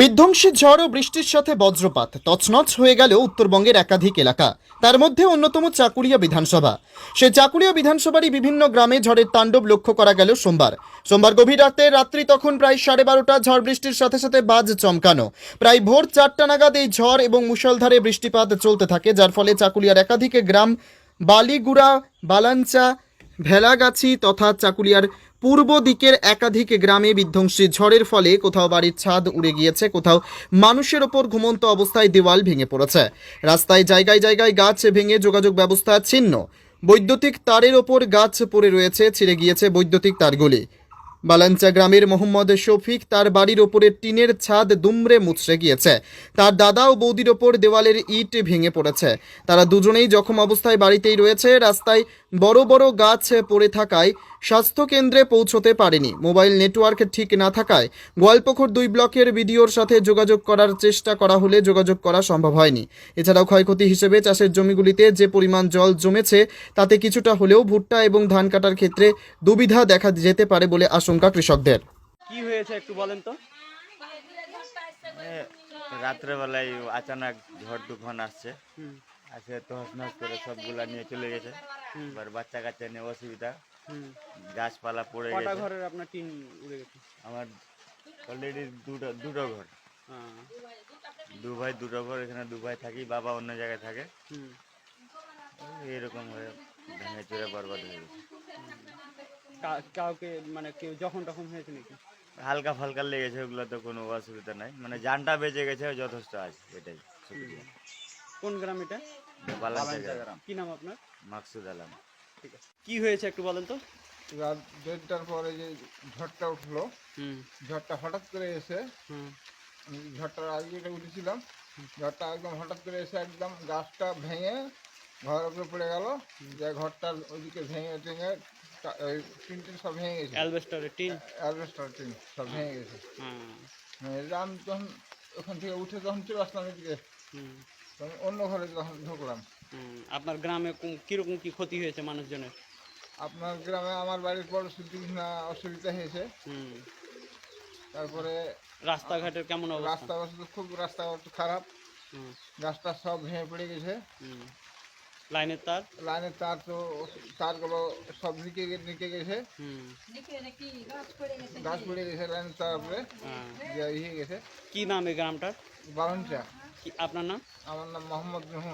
বিধ্বংসী ঝড় ও বৃষ্টির সাথে বজ্রপাত, তছনছ হয়ে গেল উত্তরবঙ্গের একাধিক এলাকা, তার মধ্যে অন্যতম চাকুরিয়া বিধানসভা। সে চাকুরিয়া বিধানসভারই বিভিন্ন গ্রামে ঝড়ের তাণ্ডব লক্ষ্য করা গেল সোমবার। সোমবার গভীর রাতে, রাত্রি তখন প্রায় সাড়ে বারোটা, ঝড় বৃষ্টির সাথে সাথে বাজ চমকানো। প্রায় ভোর চারটা নাগাদ এই ঝড় এবং মুষলধারে বৃষ্টিপাত চলতে থাকে, যার ফলে চাকুলিয়ার একাধিক গ্রাম, বালিগুড়া বালাঞ্চা ভেলাগাছি তথা চাকুলিয়ার পূর্ব দিকের একাধিক গ্রামে বিধ্বংসী ঝড়ের ফলে কোথাও বাড়ির ছাদ উড়ে গিয়েছে, কোথাও মানুষের ওপর ঘুমন্ত অবস্থায় দেওয়াল ভেঙে পড়েছে। রাস্তায় জায়গায় জায়গায় গাছ ভেঙে যোগাযোগ ব্যবস্থা ছিন্ন। বৈদ্যুতিক তারের ওপর গাছ পড়ে রয়েছে, ছিঁড়ে গিয়েছে বৈদ্যুতিক তারগুলি। বালাঞ্চা গ্রামের মোহাম্মদ শফিক তার বাড়ির ওপরের টিনের ছাদ দুমড়ে মুচড়ে গিয়েছে। তার দাদা ও বৌদির ওপর দেওয়ালের ইট ভেঙে পড়েছে। তারা দুজনেই জখম অবস্থায় বাড়িতেই রয়েছে। রাস্তায় বড় বড় গাছ পড়ে থাকায় স্বাস্থ্য কেন্দ্রে পৌঁছতে পারেনি। মোবাইল নেটওয়ার্ক ঠিক না থাকায় গোয়ালপুকুর দুই ব্লকের বিডিওর সাথে যোগাযোগ করার চেষ্টা করা হলে যোগাযোগ করা সম্ভব হয়নি। এছাড়াও ক্ষয়ক্ষতি হিসেবে চাষের জমিগুলিতে যে পরিমাণ জল জমেছে তাতে কিছুটা হলেও ভুট্টা এবং ধান কাটার ক্ষেত্রে দুবিধা দেখা যেতে পারে বলে আশঙ্কা কৃষকদের। কি হয়েছে একটু বলেন তো? রাত্রেবেলায় আচানক ঝড় তুফান আসছে আসে তহস নহস করে সবগুলা নিয়ে চলে গেছে। এবার বাচ্চা কাচ্চা নিয়ে অসুবিধা। হুম। গাছপালা পড়ে কটা গেছে। ঘরের আপনার টিন উড়ে গেছে? আমার অলরেডি দুটো দুটো ঘর। হ্যাঁ, দু ভাই দুটো ঘর এখানে দু ভাই থাকি বাবা অন্য জায়গায় থাকে। এরকম হয়ে ভেঙে চুরে বরবাদ হয়ে গেছে। কাউকে মানে কেউ যখন তখন হয়েছে নাকি? হালকা ফালকা লেগেছে ওগুলো তো কোনো অসুবিধা নাই। মানে জানটা বেঁচে গেছে যথেষ্ট আছে এটাই। কোন গ্রাম এটা? বালাঞ্চা গ্রাম। কি নাম আপনার? মাকসুদ আলম। ঠিক আছে। কি হয়েছে একটু বলেন তো। রাত দেড়টার পরে যে ঝড়টা উঠল ঝড়টা হঠাৎ করে এসে ঝড়টার আগে উঠেছিলাম ঝড়টা একদম হঠাৎ করে এসে একদম গাছটা ভেঙে ঘরের উপরে পড়ে গেল। যে ঘরটার ওইদিকে ভেঙে ওই টিন টিন সব ভেঙে গেছে। অ্যালবেস্টারের টিন? অ্যালবেস্টার টিন সব ভেঙে গেছে। এটা আমি তখন ওখান থেকে উঠে যখন চলে আসলাম এদিকে। হুম অন্য ঘরে যখন ঢুকলাম আপনার গ্রামে কীরকম কি ক্ষতি হয়েছে মানুষজনের? আপনার গ্রামে আমার বাড়ির পরিস্থিতি না অসুবিধা হয়েছে। হুম। তারপরে রাস্তাঘাটের কেমন অবস্থা? রাস্তা খুব রাস্তা অবস্থা খারাপ। রাস্তা সব ভেঙে পড়ে গেছে। হুম। লাইনের তার? লাইনের তার তো তারগুলো সব নিকে নিকে গেছে। গাছ পড়ে গেছে লাইনের তার উপরে। হ্যাঁ। ইয়ে গেছে। কি নাম এই গ্রামটার? বারঞ্চা আপনার নাম? আমার নাম মোহাম্মদ নুহু